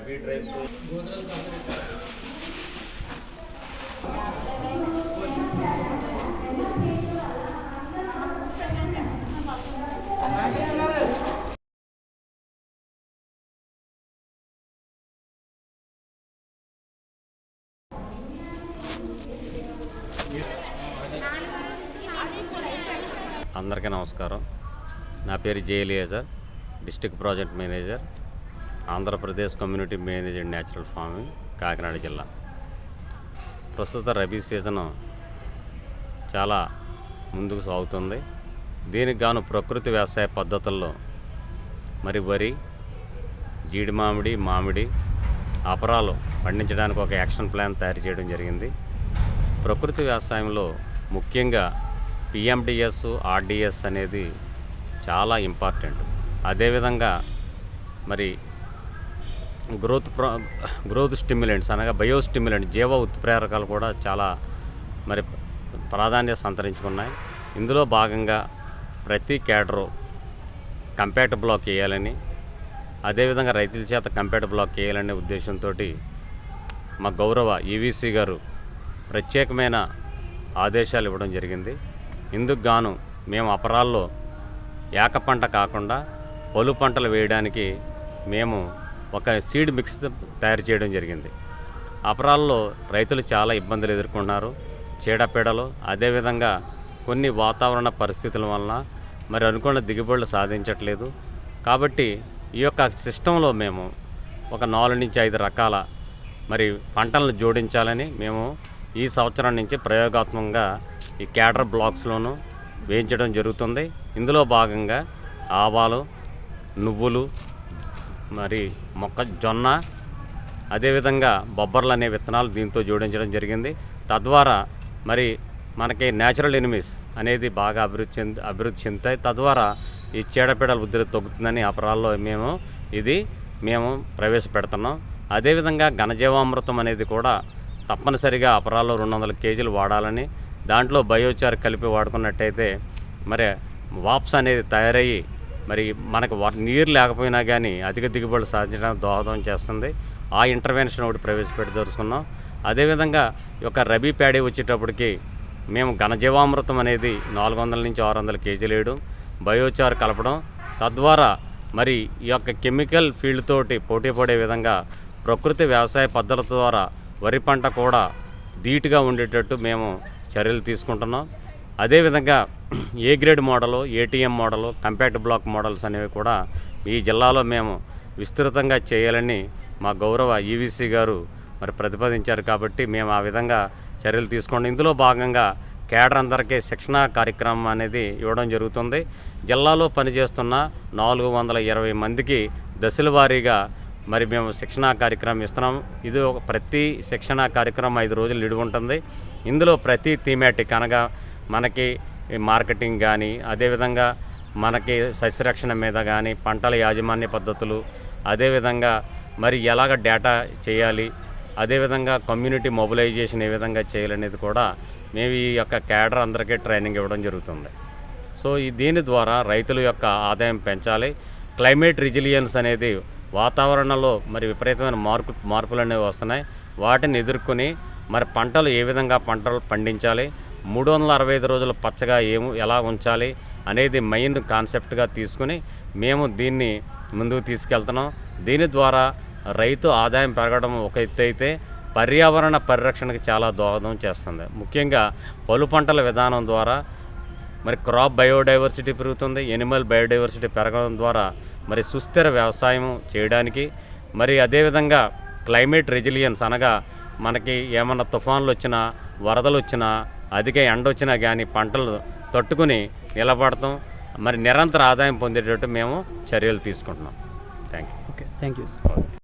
Rabi drives అందరికీ నమస్కారం. నా పేరు జేలియేజర్ district project manager. Andhra Pradesh community manager natural farming Kakinada జిల్లా. ప్రస్తుత రబీ సీజన్ చాలా ముందుకు సాగుతుంది. దీనికి గాను ప్రకృతి వ్యవసాయ పద్ధతుల్లో మరి వరి జీడి మామిడి మామిడి అపరాలు పండించడానికి ఒక యాక్షన్ ప్లాన్ తయారు చేయడం జరిగింది. ప్రకృతి వ్యవసాయంలో ముఖ్యంగా పిఎండిఎస్ ఆర్డిఎస్ అనేది చాలా ఇంపార్టెంట్. అదేవిధంగా మరి గ్రోత్ ప్రో గ్రోత్ స్టిమ్యులెంట్స్ అనగా బయో స్టిమ్యులెంట్ జీవ ఉత్ప్రేరకాలు కూడా చాలా మరి ప్రాధాన్యత సంతరించుకున్నాయి. ఇందులో భాగంగా ప్రతి క్యాడరు కంపేట బ్లాక్ వేయాలని అదేవిధంగా రైతుల చేత కంపేట బ్లాక్ వేయాలనే ఉద్దేశంతో మా గౌరవ ఈవీసీ గారు ప్రత్యేకమైన ఆదేశాలు ఇవ్వడం జరిగింది. ఇందుకు గాను మేము అపరాల్లో ఏక పంట కాకుండా పలు పంటలు వేయడానికి మేము ఒక సీడ్ మిక్స్ తయారు చేయడం జరిగింది. అపరాల్లో రైతులు చాలా ఇబ్బందులు ఎదుర్కొన్నారు. చీడపీడలు అదేవిధంగా కొన్ని వాతావరణ పరిస్థితుల వలన మరి అనుకున్న దిగుబడులు సాధించట్లేదు. కాబట్టి ఈ యొక్క సిస్టంలో మేము ఒక నాలుగు నుంచి ఐదు రకాల మరి పంటలను జోడించాలని మేము ఈ సంవత్సరం నుంచి ప్రయోగాత్మకంగా ఈ క్యాడర్ బ్లాక్స్లోనూ వేయించడం జరుగుతుంది. ఇందులో భాగంగా ఆవాలు నువ్వులు మరి మొక్కజొన్న అదేవిధంగా బొబ్బర్లు అనే విత్తనాలు దీంతో జోడించడం జరిగింది. తద్వారా మరి మనకి న్యాచురల్ ఎనిమీస్ అనేది బాగా అభివృద్ధి చెంది అభివృద్ధి చెందుతాయి. తద్వారా ఈ చీడపీడల ఉద్ధృతి తగ్గుతుందని అపరాల్లో మేము ఇది మేము ప్రవేశపెడుతున్నాం. అదేవిధంగా ఘనజీవామృతం అనేది కూడా తప్పనిసరిగా అపరాల్లో రెండు వందల కేజీలు వాడాలని దాంట్లో బయోచార్ కలిపి వాడుకున్నట్టయితే మరి వాప్స్ అనేది తయారయ్యి మరి మనకు నీరు లేకపోయినా కానీ అధిక దిగుబడులు సాధించడానికి దోహదం చేస్తుంది. ఆ ఇంటర్వెన్షన్ ఒకటి ప్రవేశపెట్టి దొరుకుతున్నాం అదేవిధంగా ఈ యొక్క రబీ ప్యాడీ వచ్చేటప్పటికి మేము ఘనజీవామృతం అనేది నాలుగు వందల నుంచి ఆరు వందల కేజీలు వేయడం బయోచార్ కలపడం తద్వారా మరి ఈ యొక్క కెమికల్ ఫీల్డ్ తోటి పోటీ పడే విధంగా ప్రకృతి వ్యవసాయ పద్ధతుల ద్వారా వరి పంట కూడా ధీటుగా ఉండేటట్టు మేము చర్యలు తీసుకుంటున్నాం. అదేవిధంగా A grade model ATM model compact block models అనేవి కూడా ఈ జిల్లాలో మేము విస్తృతంగా చేయాలని మా గౌరవ ఈవీసీ గారు మరి ప్రతిపాదించారు కాబట్టి మేము ఆ విధంగా చర్యలు తీసుకోండి. ఇందులో భాగంగా కేడర్ అందరికీ శిక్షణ కార్యక్రమం అనేది ఇవ్వడం జరుగుతుంది. జిల్లాలో పనిచేస్తున్న నాలుగు వందల ఇరవై మందికి దశల వారీగా మరి మేము శిక్షణా కార్యక్రమం ఇస్తున్నాం. ఇది ఒక ప్రతి శిక్షణా కార్యక్రమం ఐదు రోజులు నిడి ఉంటుంది ఇందులో ప్రతి థీమాటిక్ అనగా మనకి మార్కెటింగ్ కానీ అదేవిధంగా మనకి సస్యరక్షణ మీద కానీ పంటల యాజమాన్య పద్ధతులు అదేవిధంగా మరి ఎలాగ డేటా చేయాలి అదేవిధంగా కమ్యూనిటీ మొబిలైజేషన్ ఏ విధంగా చేయాలనేది కూడా మేము ఈ యొక్క క్యాడర్ అందరికీ ట్రైనింగ్ ఇవ్వడం జరుగుతుంది. సో ఈ దీని ద్వారా రైతుల యొక్క ఆదాయం పెంచాలి. క్లైమేట్ రిజిలియన్స్ అనేది వాతావరణంలో మరి విపరీతమైన మార్పు మార్పులు అనేవి వస్తున్నాయి. వాటిని ఎదుర్కొని మరి పంటలు ఏ విధంగా పంటలు పండించాలి మూడు వందల అరవై ఐదు రోజులు పచ్చగా ఏము ఎలా ఉంచాలి అనేది మెయిన్ కాన్సెప్ట్గా తీసుకుని మేము దీన్ని ముందుకు తీసుకెళ్తున్నాం. దీని ద్వారా రైతు ఆదాయం పెరగడం ఒక ఎత్తు అయితే పర్యావరణ పరిరక్షణకు చాలా దోహదం చేస్తుంది. ముఖ్యంగా పలు పంటల విధానం ద్వారా మరి క్రాప్ బయోడైవర్సిటీ పెరుగుతుంది ఎనిమల్ బయోడైవర్సిటీ పెరగడం ద్వారా మరి సుస్థిర వ్యవసాయం చేయడానికి మరి అదేవిధంగా క్లైమేట్ రెజిలియన్స్ అనగా మనకి ఏమన్నా తుఫాన్లు వచ్చినా వరదలు వచ్చినా అధిక ఎండ వచ్చినా కానీ పంటలు తట్టుకుని నిలబడతాం. మరి నిరంతర ఆదాయం పొందేటట్టు మేము చర్యలు తీసుకుంటున్నాం. Thank you okay thank you